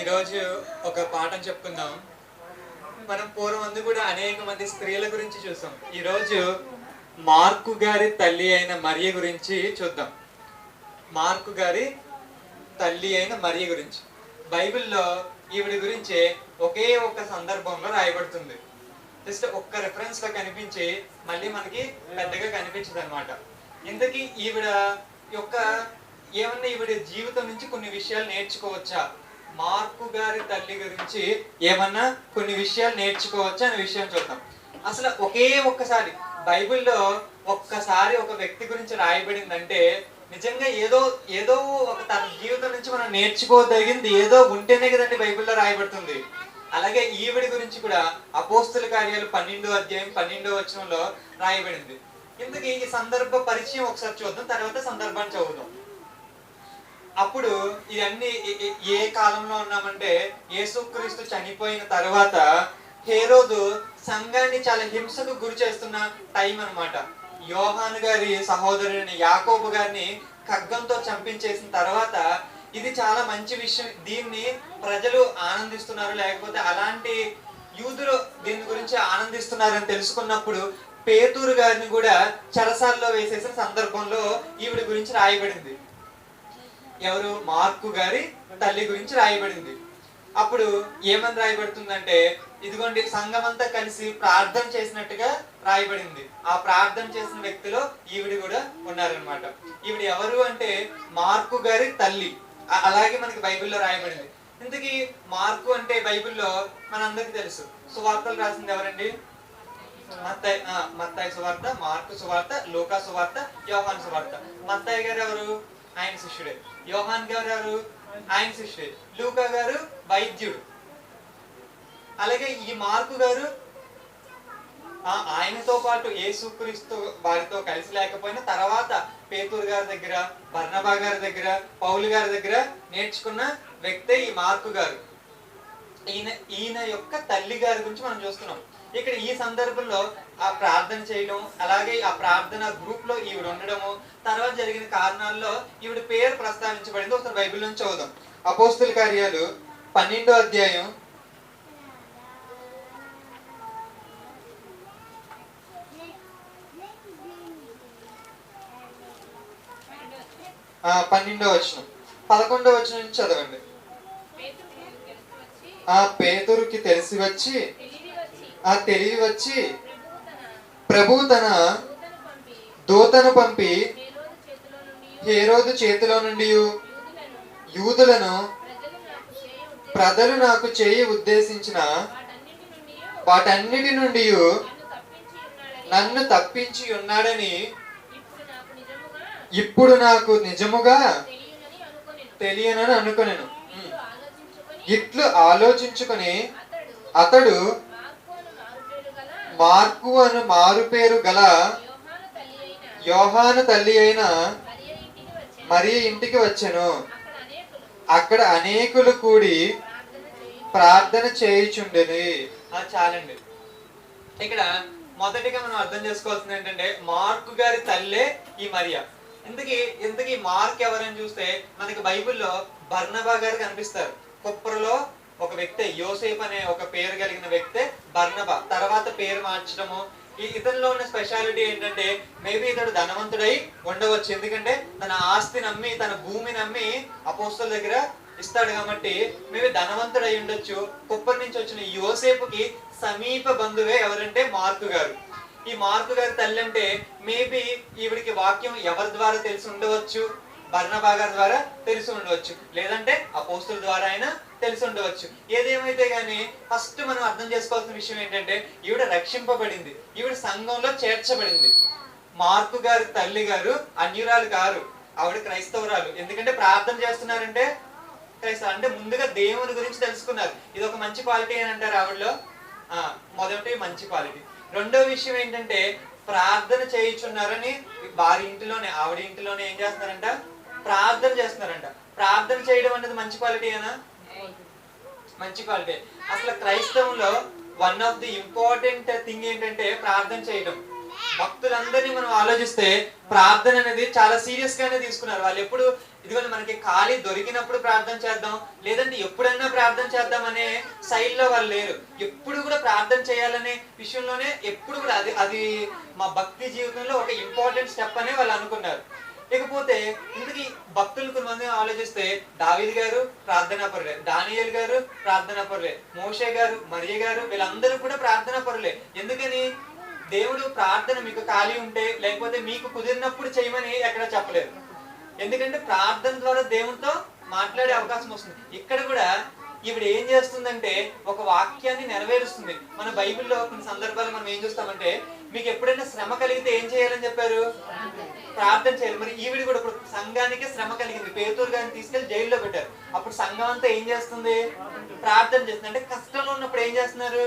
ఈరోజు ఒక పాఠం చెప్పుకుందాం. మనం పూర్వం అందు కూడా అనేక మంది స్త్రీల గురించి చూసాం. ఈరోజు మార్కు గారి తల్లి అయిన మరియ గురించి చూద్దాం. మార్కు గారి తల్లి అయిన మరియ గురించి. బైబిల్లో ఈవిడ గురించి ఒకే ఒక్క సందర్భంలో రాయబడుతుంది. జస్ట్ ఒక్క రెఫరెన్స్లో కనిపించి మళ్ళీ మనకి పెద్దగా కనిపించదు అనమాట ఇంతకీ ఈవిడ యొక్క ఏమన్నా ఈవిడ జీవితం నుంచి కొన్ని విషయాలు నేర్చుకోవచ్చా? మార్కు గారి తల్లి గురించి ఏమన్నా కొన్ని విషయాలు నేర్చుకోవచ్చు అనే విషయం చూద్దాం. అసలు ఒకే ఒక్కసారి బైబిల్లో ఒక్కసారి ఒక వ్యక్తి గురించి రాయబడిందంటే నిజంగా ఏదో ఏదో ఒక తన జీవితం నుంచి మనం నేర్చుకోదగింది ఏదో ఉంటేనే కదండి బైబిల్లో రాయబడుతుంది. అలాగే ఈవిడి గురించి కూడా అపోస్తుల కార్యాలు పన్నెండో అధ్యాయం పన్నెండో వచనంలో రాయబడింది. ఇందుకు ఈ సందర్భ పరిచయం ఒకసారి చూద్దాం తర్వాత సందర్భాన్ని చదువుదాం. అప్పుడు ఇవన్నీ ఏ- కాలంలో ఉన్నామంటే యేసుక్రీస్తు చనిపోయిన తర్వాత హేరోదు సంఘాన్ని చాలా హింసకు గురి చేస్తున్న టైం అన్నమాట. యోహాను గారి సహోదరుని యాకోబు గారిని ఖగ్గంతో చంపించేసిన తర్వాత ఇది చాలా మంచి విషయం. దీన్ని ప్రజలు ఆనందిస్తున్నారు లేకపోతే అలాంటి యూదులు దీని గురించి ఆనందిస్తున్నారని తెలుసుకున్నప్పుడు పేతూరు గారిని కూడా చెరసాల్లో వేసేసిన సందర్భంలో ఈవిడ గురించి రాయబడింది. ఎవరు? మార్కు గారి తల్లి గురించి రాయబడింది. అప్పుడు ఏమని రాయబడుతుందంటే ఇదిగోండి సంఘమంతా కలిసి ప్రార్థన చేసినట్టుగా రాయబడింది. ఆ ప్రార్థన చేసిన వ్యక్తిలో ఈవిడ కూడా ఉన్నారనమాట ఈవిడ ఎవరు అంటే మార్కు గారి తల్లి. అలాగే మనకి బైబిల్లో రాయబడింది. ఇంతకీ మార్కు అంటే బైబిల్లో మనందరికీ తెలుసు. సువార్తలు రాసింది ఎవరండి? మత్తాయి మత్తాయి సువార్త మార్కు సువార్త లోకా సువార్త యోహాన్ సువార్త. మత్తాయి గారు ఎవరు? ఆయన శిష్యుడే. యోహాన్ గారు ఆయన శిష్యుడే. లూకా గారు వైద్యుడు. అలాగే ఈ మార్కు గారు ఆ, ఆయనతో పాటు యేసుక్రీస్తు వారితో కలిసి లేకపోయినా తర్వాత పేతూరు గారి దగ్గర బర్ణబా గారి దగ్గర పౌలు గారి దగ్గర నేర్చుకున్న వ్యక్తే ఈ మార్కు గారు. ఈయన ఈయన యొక్క తల్లి గారి గురించి మనం చూస్తున్నాం. ఇక్కడ ఈ సందర్భంలో ఆ ప్రార్థన చేయడం అలాగే ఆ ప్రార్థన గ్రూప్లో ఈవిడ ఉండడము తర్వాత జరిగిన కారణాల్లో ఈవిడ పేరు ప్రస్తావించబడింది. ఒకసారి బైబిల్ నుంచి చదువుదాం. అపోస్తుల కార్యాలు పన్నెండో అధ్యాయం. ఆ, పన్నెండో వచనం. పదకొండో వచనం నుంచి చదవండి. ఆ పేతురుకి తెలిసి వచ్చి ఆ తెలివి వచ్చి ప్రభువు తన దూతను పంపి హేరోదు చేతిలో నుండి యూదులను ప్రజలు నాకు చేయి ఉద్దేశించిన వాటన్నిటి నుండి నన్ను తప్పించి ఉన్నాడని ఇప్పుడు నాకు నిజముగా తెలియనని అనుకునేను. ఇట్లు ఆలోచించుకొని అతడు మార్కు అను మారు పేరు గల యోహాను తల్లి అయిన మరి ఇంటికి వచ్చెను. అక్కడ అనేకులు కూడి ప్రార్థన చేయుచుండేది చాలండి. ఇక్కడ మొదటిగా మనం అర్థం చేసుకోవాల్సింది ఏంటంటే మార్కు గారి తల్లే ఈ మరియ. ఇంతకీ ఇంతకీ మార్క్ ఎవరని చూస్తే మనకి బైబిల్లో బర్ణబా గారు కనిపిస్తారు. కుప్పరలో ఒక వ్యక్తి యోసేఫ్ అనే ఒక పేరు కలిగిన వ్యక్తి బర్ణబ తర్వాత పేరు మార్చడము. ఈ ఇతనిలో ఉన్న స్పెషాలిటీ ఏంటంటే మేబీ ఇతడు ధనవంతుడై ఉండవచ్చు. ఎందుకంటే తన ఆస్తి నమ్మి తన భూమి నమ్మి అపోస్తుల దగ్గర ఇస్తాడు కాబట్టి మేబీ ధనవంతుడై ఉండొచ్చు. కుప్పటి నుంచి వచ్చిన యోసేపుకి సమీప బంధువే ఎవరంటే మార్కు గారు. ఈ మార్కు గారి తల్లి అంటే మేబీ ఈవిడికి వాక్యం ఎవరి ద్వారా తెలిసి ఉండవచ్చు? బర్ణబాగార్ ద్వారా తెలిసి ఉండవచ్చు. లేదంటే అపోస్తుల ద్వారా అయినా తెలిసి ఉండవచ్చు. ఏదేమైతే గానీ ఫస్ట్ మనం అర్థం చేసుకోవాల్సిన విషయం ఏంటంటే ఈవిడ రక్షింపబడింది. ఈవిడ సంఘంలో చేర్చబడింది. మార్కు గారి తల్లి గారు అన్యురాలు కారు. ఆవిడ క్రైస్తవురాలు. ఎందుకంటే ప్రార్థన చేస్తున్నారంటే క్రైస్తవ అంటే ముందుగా దేవుని గురించి తెలుసుకున్నారు. ఇది ఒక మంచి క్వాలిటీ అని అంటారు ఆవిడలో. ఆ, మొదటి మంచి క్వాలిటీ. రెండో విషయం ఏంటంటే ప్రార్థన చేయించున్నారని వారి ఇంటిలోనే ఆవిడ ఇంటిలోనే ఏం చేస్తున్నారంట? ప్రార్థన చేస్తున్నారంట. ప్రార్థన చేయడం అనేది మంచి క్వాలిటీ ఏనా? మంచి క్వాలిటీ. అసలు క్రైస్తవంలో one of the important thing ఏంటంటే ప్రార్థన చేయడం భక్తులందరినీ మనం ఆలోచిస్తే ప్రార్థన అనేది చాలా సీరియస్ గానే తీసుకున్నారు. వాళ్ళు ఎప్పుడు ఇదిగోండి మనకి ఖాళీ దొరికినప్పుడు ప్రార్థన చేద్దాం లేదంటే ఎప్పుడన్నా ప్రార్థన చేద్దాం అనే శైలిలో వాళ్ళు లేరు. ఎప్పుడు కూడా ప్రార్థన చేయాలనే విషయంలోనే ఎప్పుడు కూడా అది అది మా భక్తి జీవితంలో ఒక ఇంపార్టెంట్ స్టెప్ అనే వాళ్ళు అనుకున్నారు. ఇకపోతే ఇంతకీ భక్తులు కొంతమంది ఆలోచిస్తే దావీద్ గారు ప్రార్థనా పరులే దానియల్ గారు ప్రార్థనా పరులే మోషే గారు మరియ గారు వీళ్ళందరూ కూడా ప్రార్థనా పరులే. ఎందుకని? దేవుడు ప్రార్థన మీకు ఖాళీ ఉంటే లేకపోతే మీకు కుదిరినప్పుడు చేయమని ఎక్కడ చెప్పలేదు. ఎందుకంటే ప్రార్థన ద్వారా దేవునితో మాట్లాడే అవకాశం వస్తుంది. ఇక్కడ కూడా ఈవిడ ఏం చేస్తుందంటే ఒక వాక్యాన్ని నెరవేరుస్తుంది. మన బైబిల్లో కొన్ని సందర్భాలు మనం ఏం చూస్తామంటే మీకు ఎప్పుడైనా శ్రమ కలిగితే ఏం చేయాలని చెప్పారు? ప్రార్థన చేయాలి. మరి ఈవిడ కూడా ఇప్పుడు సంఘానికి శ్రమ కలిగింది. పేదూరు గారిని తీసుకెళ్ళి జైల్లో పెట్టారు. అప్పుడు సంఘం అంతా ఏం చేస్తుంది? ప్రార్థన చేస్తుంది. అంటే కష్టంలో ఉన్నప్పుడు ఏం చేస్తున్నారు?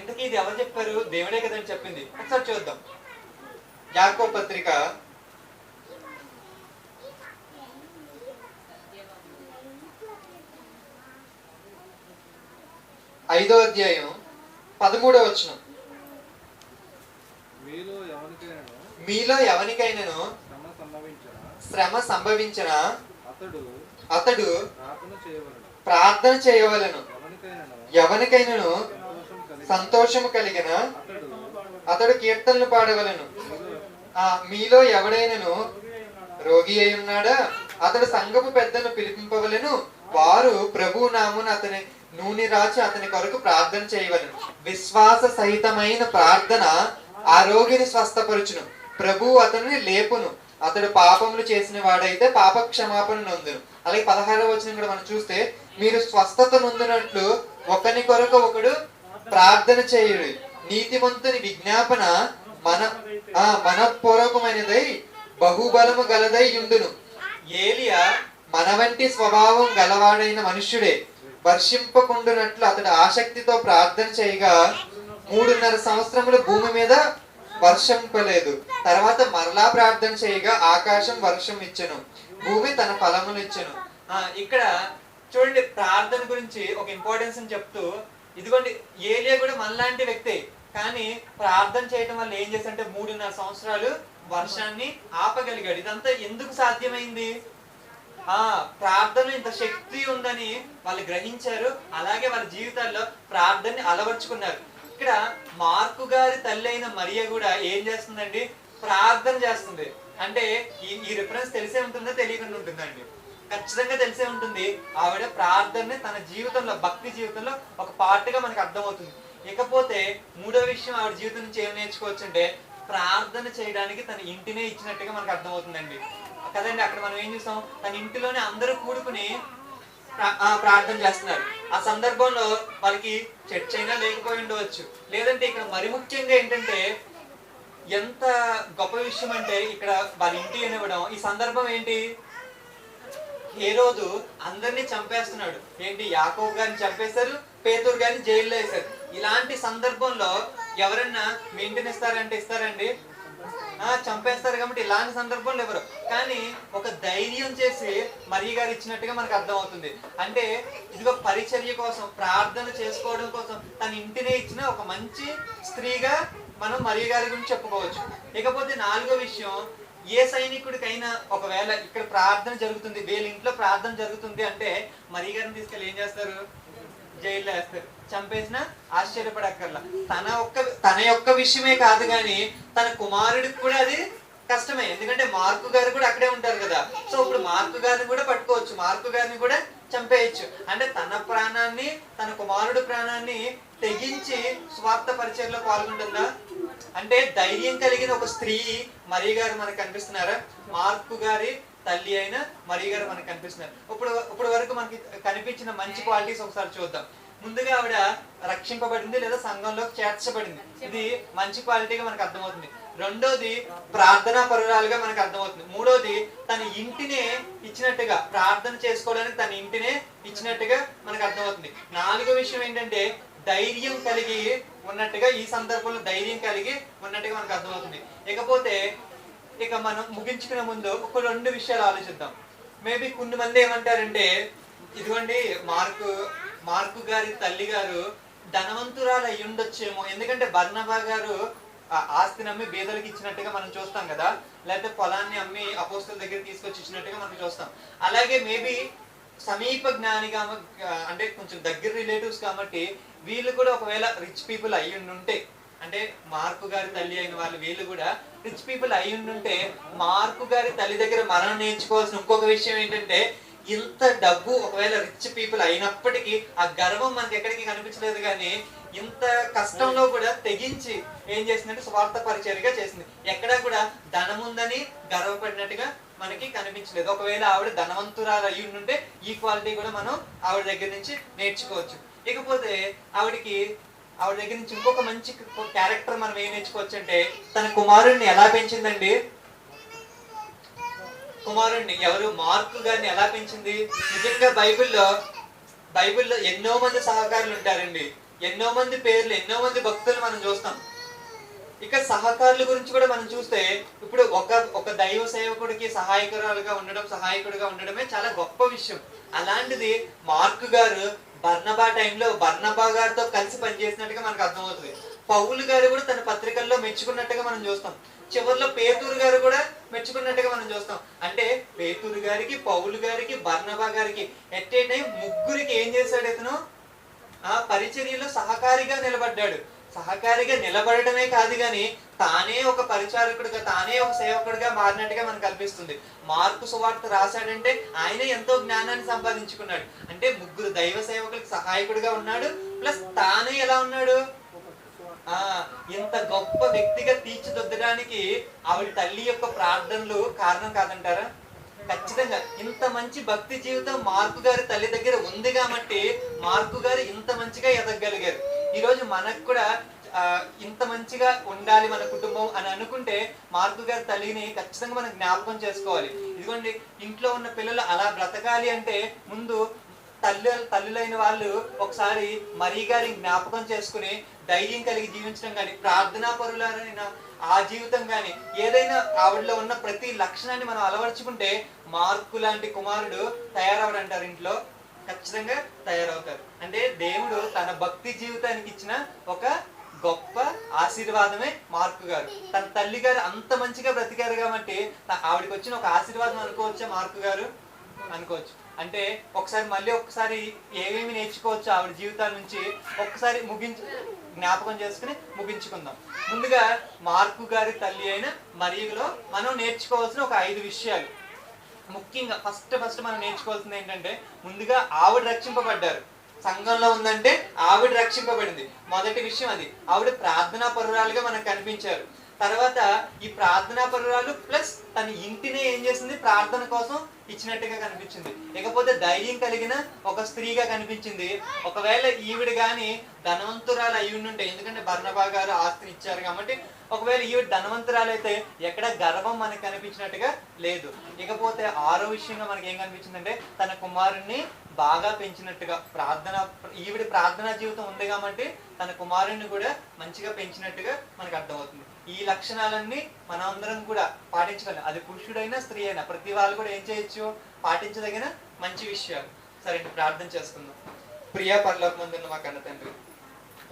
ఇంతకీ ఇది ఎవరు చెప్పారు? దేవుడే కదని చెప్పింది. ఒకసారి చూద్దాం. యాకో పత్రిక ఐదో అధ్యాయం పదమూడో వచనం. మీలో ఎవరికైనా ఎవరికైనాను శ్రమ సంభవించిన అతడు అతడు ప్రార్థన చేయవలెను. ఎవరికైనా ఎవరికైనాను సంతోషము కలిగిన అతడు కీర్తనలు పాడవలను. ఆ మీలో ఎవడైనను రోగి అయి ఉన్నాడా? అతడు సంఘపు పెద్దను పిలిపింపవలను. వారు ప్రభు నామున అతని నూనె రాచి అతని కొరకు ప్రార్థన చేయవలను. విశ్వాస సహితమైన ప్రార్థన ఆ రోగిని స్వస్థపరచును. ప్రభు అతనిని లేపును. అతడు పాపములు చేసిన వాడైతే పాప క్షమాపణ నొందును. అలాగే పదహారవ వచ్చిన కూడా మనం చూస్తే మీరు స్వస్థత నొందినట్లు ఒకని కొరకు ఒకడు ప్రార్థన చేయుడు నీతిమంతుని విజ్ఞాపన మన ఆ మనపూర్వకమైనదై బహుబలము గలదై ఉండును. ఏలియా మన వంటి స్వభావం గలవాడైన మనుష్యుడే. వర్షింపకుండునట్లు అతడు ఆసక్తితో ప్రార్థన చేయగా మూడున్నర సంవత్సరములు భూమి మీద వర్షంపలేదు. తర్వాత మరలా ప్రార్థన చేయగా ఆకాశం వర్షం ఇచ్చను భూమి తన ఫలములు ఇచ్చను ఆ, ఇక్కడ చూడండి ప్రార్థన గురించి ఒక ఇంపార్టెన్స్ అని చెప్తూ ఇదిగోండి ఏలియా కూడా మనలాంటి వ్యక్తే. కానీ ప్రార్థన చేయటం వల్ల ఏం చేశారంటే మూడున్నర సంవత్సరాలు వర్షాన్ని ఆపగలిగాడు. ఇదంతా ఎందుకు సాధ్యమైంది? ఆ ప్రార్థన ఇంత శక్తి ఉందని వాళ్ళు గ్రహించారు. అలాగే వాళ్ళ జీవితాల్లో ప్రార్థనని అలవర్చుకున్నారు. ఇక్కడ మార్కు గారి తల్లి అయిన మరియ కూడా ఏం చేస్తుందండి? ప్రార్థన చేస్తుంది. అంటే ఈ ఈ రిఫరెన్స్ తెలిసే ఉంటుందో తెలియకుండా ఉంటుందండి. ఖచ్చితంగా తెలిసే ఉంటుంది. ఆవిడ ప్రార్థనని తన జీవితంలో భక్తి జీవితంలో ఒక పార్ట్గా మనకు అర్థమవుతుంది. ఇకపోతే మూడో విషయం ఆవిడ జీవితం నుంచి ఏం నేర్చుకోవచ్చు అంటే ప్రార్థన చేయడానికి తన ఇంటినే ఇచ్చినట్టుగా మనకు అర్థమవుతుందండి. కదండి అక్కడ మనం ఏం చూసాం తన ఇంటిలోనే అందరూ కూడుకుని ఆ, ప్రార్థన చేస్తున్నారు. ఆ సందర్భంలో వాళ్ళకి చర్చ అయినా లేకపోయి ఉండవచ్చు. లేదంటే ఇక్కడ మరి ముఖ్యంగా ఏంటంటే ఎంత గొప్ప విషయం అంటే ఇక్కడ వాళ్ళ ఇంటి అనివ్వడం ఈ సందర్భం ఏంటి? ఏ రోజు అందరినీ చంపేస్తున్నాడు. ఏంటి? యాకో గారిని చంపేశారు పేదూరు గారిని జైల్లో వేశారు. ఇలాంటి సందర్భంలో ఎవరన్నా మెయింటెన్ ఇస్తారంటే ఇస్తారండి. చంపేస్తారు కాబట్టి ఇలాంటి సందర్భంలో ఎవరు? కానీ ఒక ధైర్యం చేసి మరియ గారు ఇచ్చినట్టుగా మనకు అర్థమవుతుంది. అంటే ఇదిగో పరిచర్య కోసం ప్రార్థన చేసుకోవడం కోసం తన ఇంటినే ఇచ్చిన ఒక మంచి స్త్రీగా మనం మరియ గారి గురించి చెప్పుకోవచ్చు. ఇకపోతే నాలుగో విషయం ఏ సైనికుడికైనా ఒకవేళ ఇక్కడ ప్రార్థన జరుగుతుంది వీళ్ళ ఇంట్లో ప్రార్థన జరుగుతుంది అంటే మరీ గారిని తీసుకెళ్ళి ఏం చేస్తారు? జైల్లో వేస్తారు. చంపేసిన ఆశ్చర్యపడక్కర్లా. తన ఒక్క తన యొక్క విషయమే కాదు కానీ తన కుమారుడికి కూడా అది కష్టమే. ఎందుకంటే మార్కు గారు కూడా అక్కడే ఉంటారు కదా. సో ఇప్పుడు మార్కు గారిని కూడా పట్టుకోవచ్చు. మార్కు గారిని కూడా చంపేయచ్చు. అంటే తన ప్రాణాన్ని తన కుమారుడు ప్రాణాన్ని తెగించి స్వార్థ పరిచయంలో పాల్గొంటుందా? అంటే ధైర్యం కలిగిన ఒక స్త్రీ మరి గారు మనకు కనిపిస్తున్నారా? మార్కు గారి తల్లి అయిన మరి గారు మనకు కనిపిస్తున్నారు. ఇప్పుడు ఇప్పుడు వరకు మనకి కనిపించిన మంచి క్వాలిటీస్ ఒకసారి చూద్దాం. ముందుగా ఆవిడ రక్షింపబడింది లేదా సంఘంలో చేర్చబడింది. ఇది మంచి క్వాలిటీగా మనకు అర్థమవుతుంది. రెండోది ప్రార్థనా పరురాలుగా మనకు అర్థమవుతుంది. మూడోది తన ఇంటినే ఇచ్చినట్టుగా ప్రార్థన చేసుకోవడానికి తన ఇంటినే ఇచ్చినట్టుగా మనకు అర్థమవుతుంది. నాలుగో విషయం ఏంటంటే ధైర్యం కలిగి ఉన్నట్టుగా ఈ సందర్భంలో ధైర్యం కలిగి ఉన్నట్టుగా మనకు అర్థమవుతుంది. ఇకపోతే ఇక మనం ముగించుకునే ముందు ఒక రెండు విషయాలు ఆలోచిద్దాం. మేబీ కొన్ని మంది ఏమంటారంటే ఇదిగోండి మార్కు మార్కు గారి తల్లి గారు ధనవంతురాలు అయి ఉండొచ్చేమో. ఎందుకంటే బర్ణబా గారు ఆస్తిని అమ్మి నమ్మి బీదలకు ఇచ్చినట్టుగా మనం చూస్తాం కదా. లేకపోతే పొలాన్ని అమ్మి అపోస్తుల దగ్గర తీసుకొచ్చి ఇచ్చినట్టుగా మనం చూస్తాం. అలాగే మేబీ సమీప జ్ఞాని అంటే కొంచెం దగ్గర రిలేటివ్స్ కాబట్టి వీళ్ళు కూడా ఒకవేళ రిచ్ పీపుల్ అయి ఉంటే అంటే మార్కు గారి తల్లి అయిన వాళ్ళు వీళ్ళు కూడా రిచ్ పీపుల్ అయి ఉంటే మార్కు గారి తల్లి దగ్గర మనం నేర్చుకోవాల్సిన ఇంకొక విషయం ఏంటంటే ఇంత డబ్బు ఒకవేళ రిచ్ పీపుల్ అయినప్పటికీ ఆ గర్వం మనకి ఎక్కడికి కనిపించలేదు కానీ ఇంత కష్టంలో కూడా తెగించి ఏం చేసిందంటే స్వార్థ పరిచయగా చేసింది. ఎక్కడా కూడా ధనముందని గర్వపడినట్టుగా మనకి కనిపించలేదు. ఒకవేళ ఆవిడ ధనవంతురాలు అయి ఉంటే ఈ క్వాలిటీ కూడా మనం ఆవిడ దగ్గర నుంచి నేర్చుకోవచ్చు. ఇకపోతే ఆవిడకి ఆవిడ దగ్గర నుంచి ఇంకొక మంచి క్యారెక్టర్ మనం ఏం నేర్చుకోవచ్చు అంటే తన కుమారుడిని ఎలా పెంచిందండి? కుమారుణ్ణి. ఎవరు? మార్కు గారిని ఎలా పెంచింది? నిజంగా బైబిల్లో బైబిల్లో ఎన్నో మంది సహకారులు ఉంటారండి. ఎన్నో మంది పేర్లు ఎన్నో మంది భక్తులు మనం చూస్తాం. ఇక సహకారుల గురించి కూడా మనం చూస్తే ఇప్పుడు ఒక ఒక దైవ సేవకుడికి సహాయకురాలుగా ఉండడం సహాయకుడిగా ఉండడమే చాలా గొప్ప విషయం. అలాంటిది మార్కు గారు బర్నబా టైంలో బర్నబా గారితో కలిసి పనిచేసినట్టుగా మనకు అర్థమవుతుంది. పౌలు గారు కూడా తన పత్రికల్లో మెచ్చుకున్నట్టుగా మనం చూస్తాం. చివరిలో పేతూరు గారు కూడా మెచ్చుకున్నట్టుగా మనం చూస్తాం. అంటే పేతూరు గారికి పౌలు గారికి బర్ణబా గారికి ఎట్ ఏ టైం ముగ్గురికి ఏం చేశాడు ఇతను? ఆ పరిచర్యలో సహకారిగా నిలబడ్డాడు. సహకారిగా నిలబడటమే కాదు గాని తానే ఒక పరిచారకుడుగా తానే ఒక సేవకుడిగా మారినట్టుగా మనకు కనిపిస్తుంది మార్పు సువార్త రాశాడంటే ఆయన ఎంతో జ్ఞానాన్ని సంపాదించుకున్నాడు. అంటే ముగ్గురు దైవ సేవకులకు సహాయకుడిగా ఉన్నాడు ప్లస్ తానే ఎలా ఉన్నాడు? అంత గొప్ప వ్యక్తిగా తీర్చిదిద్దడానికి ఆవిడ తల్లి యొక్క ప్రార్థనలు కారణం కాదంటారా? ఖచ్చితంగా. ఇంత మంచి భక్తి జీవితం మార్కు గారి తల్లి దగ్గర ఉంది కాబట్టి మార్కు గారు ఇంత మంచిగా ఎదగగలిగారు ఈరోజు మనకు కూడా ఇంత మంచిగా ఉండాలి మన కుటుంబం అని అనుకుంటే మార్కు గారి తల్లిని ఖచ్చితంగా మనం జ్ఞాపకం చేసుకోవాలి. ఇదిగోండి ఇంట్లో ఉన్న పిల్లలు అలా బ్రతకాలి అంటే ముందు తల్లి తల్లులైన వాళ్ళు ఒకసారి మరీ గారి జ్ఞాపకం చేసుకుని ధైర్యం కలిగి జీవించడం కానీ ప్రార్థనా పరులైన ఆ జీవితం కానీ ఏదైనా ఆవిడలో ఉన్న ప్రతి లక్షణాన్ని మనం అలవర్చుకుంటే మార్కు లాంటి కుమారుడు తయారవడంటారు ఇంట్లో. ఖచ్చితంగా తయారవుతారు. అంటే దేవుడు తన భక్తి జీవితానికి ఇచ్చిన ఒక గొప్ప ఆశీర్వాదమే మార్కు గారు. తన తల్లి గారు అంత మంచిగా బ్రతికారు కాబట్టి ఆవిడకి వచ్చిన ఒక ఆశీర్వాదం అనుకోవచ్చా మార్కు గారు? అనుకోవచ్చు. అంటే ఒకసారి మళ్ళీ ఒకసారి ఏమేమి నేర్చుకోవచ్చు ఆవిడ జీవితాల నుంచి ఒక్కసారి ముగించు జ్ఞాపకం చేసుకుని ముగించుకుందాం. ముందుగా మార్కు గారి తల్లి అయిన మరియులో మనం నేర్చుకోవాల్సిన ఒక ఐదు విషయాలు. ముఖ్యంగా ఫస్ట్ ఫస్ట్ మనం నేర్చుకోవాల్సింది ఏంటంటే ముందుగా ఆవిడ రక్షింపబడ్డారు. సంఘంలో ఉందంటే ఆవిడ రక్షింపబడింది. మొదటి విషయం అది. ఆవిడ ప్రార్థనా పరురాలుగా మనకు కనిపించారు. తర్వాత ఈ ప్రార్థనా పరురాలు ప్లస్ తన ఇంటినే ఏం చేసింది? ప్రార్థన కోసం ఇచ్చినట్టుగా కనిపించింది. ఇకపోతే ధైర్యం కలిగిన ఒక స్త్రీగా కనిపించింది. ఒకవేళ ఈవిడ గాని ధనవంతురాలు అయి ఉంటే ఎందుకంటే భర్ణబా గారు ఆస్తిని ఇచ్చారు కాబట్టి ఒకవేళ ఈవిడ ధనవంతురాలు అయితే ఎక్కడ గర్వం మనకు కనిపించినట్టుగా లేదు. ఇకపోతే ఆరో విషయంగా మనకి ఏం కనిపించిందంటే తన కుమారుణ్ణి బాగా పెంచినట్టుగా ప్రార్థన ఈవిడ ప్రార్థనా జీవితం ఉంది కాబట్టి తన కుమారుణ్ణి కూడా మంచిగా పెంచినట్టుగా మనకు అర్థమవుతుంది. ఈ లక్షణాలన్నీ మనమందరం కూడా పాటించగలం. అది పురుషుడైనా స్త్రీ అయినా ప్రతి వాళ్ళు కూడా ఏం చేయొచ్చు? పాటించదగిన మంచి విషయాలు. సరే ప్రార్థన చేసుకుందాం. ప్రియా పర్లోకమందున్న మా కన్న తండ్రి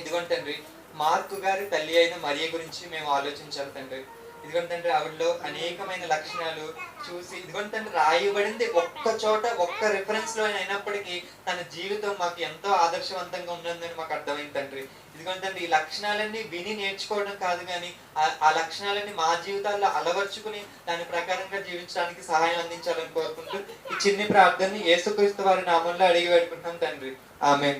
ఇదిగోండి తండ్రి మార్కు గారి తల్లి అయిన మరియ గురించి మేము ఆలోచించాలి తండ్రి. ఇదిగోండి తండ్రి ఆవిడలో అనేకమైన లక్షణాలు చూసి ఇదిగోండి తండ్రి రాయబడింది ఒక్క చోట ఒక్క రిఫరెన్స్లో అయినప్పటికీ తన జీవితం మాకు ఎంతో ఆదర్శవంతంగా ఉన్నదని మాకు అర్థమైంది తండ్రి. ఇదిగోండి ఈ లక్షణాలన్నీ విని నేర్చుకోవడం కాదు కానీ ఆ- ఆ లక్షణాలన్నీ మా జీవితాల్లో అలవర్చుకుని దాని ప్రకారంగా జీవించడానికి సహాయం అందించాలని కోరుకుంటూ ఈ చిన్ని ప్రార్థనని ఏసుక్రీస్తు వారి నామంలో అడిగి పెట్టుకుంటాం తండ్రి. ఆమె